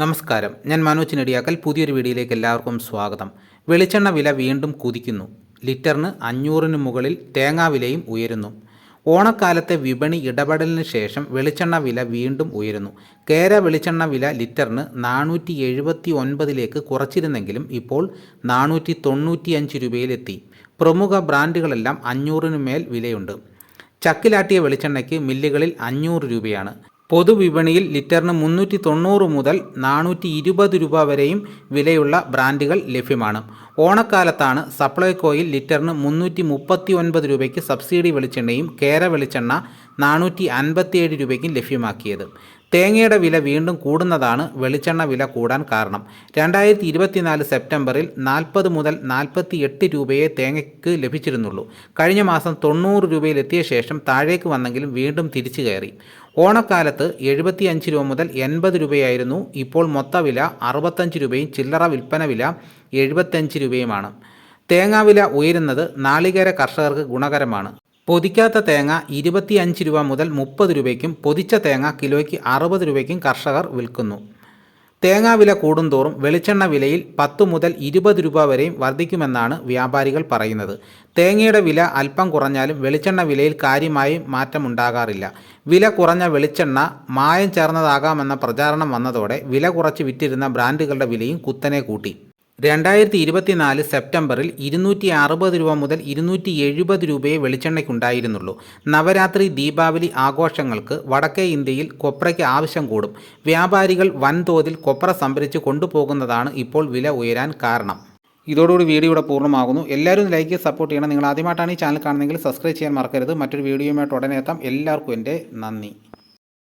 നമസ്കാരം. ഞാൻ മനോജ് നെടിയാക്കൽ. പുതിയൊരു വീഡിയോയിലേക്ക് എല്ലാവർക്കും സ്വാഗതം. വെളിച്ചെണ്ണ വില വീണ്ടും കുതിക്കുന്നു. ലിറ്ററിന് അഞ്ഞൂറിന് മുകളിൽ തേങ്ങാ വിലയും ഉയരുന്നു. ഓണക്കാലത്തെ വിപണി ഇടപെടലിന് ശേഷം വെളിച്ചെണ്ണ വില വീണ്ടും ഉയരുന്നു. കേര വെളിച്ചെണ്ണ വില ലിറ്ററിന് നാനൂറ്റി എഴുപത്തി ഒൻപതിലേക്ക് കുറച്ചിരുന്നെങ്കിലും ഇപ്പോൾ നാനൂറ്റി തൊണ്ണൂറ്റിയഞ്ച് രൂപയിലെത്തി. പ്രമുഖ ബ്രാൻഡുകളെല്ലാം അഞ്ഞൂറിന് മേൽ വിലയുണ്ട്. ചക്കിലാട്ടിയ വെളിച്ചെണ്ണയ്ക്ക് മില്ലുകളിൽ അഞ്ഞൂറ് രൂപയാണ്. പൊതുവിപണിയിൽ ലിറ്ററിന് മുന്നൂറ്റി തൊണ്ണൂറ് മുതൽ നാനൂറ്റി ഇരുപത് രൂപ വരെയും വിലയുള്ള ബ്രാൻഡുകൾ ലഭ്യമാണ്. ഓണക്കാലത്താണ് സപ്ലൈകോയിൽ ലിറ്ററിന് മുന്നൂറ്റി മുപ്പത്തി ഒൻപത് രൂപയ്ക്ക് സബ്സിഡി വെളിച്ചെണ്ണയും കേര വെളിച്ചെണ്ണ നാനൂറ്റി അൻപത്തിയേഴ് രൂപയ്ക്കും ലഭ്യമാക്കിയത്. തേങ്ങയുടെ വില വീണ്ടും കൂടുന്നതാണ് വെളിച്ചെണ്ണ വില കൂടാൻ കാരണം. രണ്ടായിരത്തി ഇരുപത്തിനാല് സെപ്റ്റംബറിൽ നാൽപ്പത് മുതൽ നാൽപ്പത്തി എട്ട് രൂപയെ തേങ്ങയ്ക്ക് ലഭിച്ചിരുന്നുള്ളൂ. കഴിഞ്ഞ മാസം തൊണ്ണൂറ് രൂപയിലെത്തിയ ശേഷം താഴേക്ക് വന്നെങ്കിലും വീണ്ടും തിരിച്ചു കയറി. ഓണക്കാലത്ത് എഴുപത്തിയഞ്ച് രൂപ മുതൽ എൺപത് രൂപയായിരുന്നു. ഇപ്പോൾ മൊത്ത വില അറുപത്തഞ്ച് രൂപയും ചില്ലറ വിൽപ്പന വില എഴുപത്തഞ്ച് രൂപയുമാണ്. തേങ്ങാവില ഉയരുന്നത് നാളികേര കർഷകർക്ക് ഗുണകരമാണ്. പൊതിക്കാത്ത തേങ്ങ ഇരുപത്തിയഞ്ച് രൂപ മുതൽ മുപ്പത് രൂപയ്ക്കും പൊതിച്ച തേങ്ങ കിലോയ്ക്ക് അറുപത് രൂപയ്ക്കും കർഷകർ വിൽക്കുന്നു. തേങ്ങാ വില കൂടുന്തോറും വെളിച്ചെണ്ണ വിലയിൽ പത്ത് മുതൽ ഇരുപത് രൂപ വരെയും വർദ്ധിക്കുമെന്നാണ് വ്യാപാരികൾ പറയുന്നത്. തേങ്ങയുടെ വില അല്പം കുറഞ്ഞാലും വെളിച്ചെണ്ണ വിലയിൽ കാര്യമായി മാറ്റമുണ്ടാകാറില്ല. വില കുറഞ്ഞ വെളിച്ചെണ്ണ മായം ചേർന്നതാകാമെന്ന പ്രചാരണം വന്നതോടെ വില കുറച്ച് വിറ്റിരുന്ന ബ്രാൻഡുകളുടെ വിലയും കുത്തനെ കൂട്ടി. രണ്ടായിരത്തി ഇരുപത്തിനാല് സെപ്റ്റംബറിൽ ഇരുന്നൂറ്റി അറുപത് രൂപ മുതൽ ഇരുന്നൂറ്റി എഴുപത് രൂപയെ വെളിച്ചെണ്ണയ്ക്കുണ്ടായിരുന്നുള്ളൂ. നവരാത്രി ദീപാവലി ആഘോഷങ്ങൾക്ക് വടക്കേ ഇന്ത്യയിൽ കൊപ്രയ്ക്ക് ആവശ്യം കൂടും. വ്യാപാരികൾ വൻതോതിൽ കൊപ്ര സംഭരിച്ച് കൊണ്ടുപോകുന്നതാണ് ഇപ്പോൾ വില ഉയരാൻ കാരണം. ഇതോടുകൂടി വീഡിയോ ഇവിടെ പൂർണമാകുന്നു. എല്ലാവരും ലൈക്ക് സപ്പോർട്ട് ചെയ്യണം. നിങ്ങൾ ആദ്യമായിട്ടാണ് ഈ ചാനൽ കാണുന്നതെങ്കിൽ സബ്സ്ക്രൈബ് ചെയ്യാൻ മറക്കരുത്. മറ്റൊരു വീഡിയോയുമായിട്ട് ഉടനെ എത്താം. എല്ലാവർക്കും എന്റെ നന്ദി.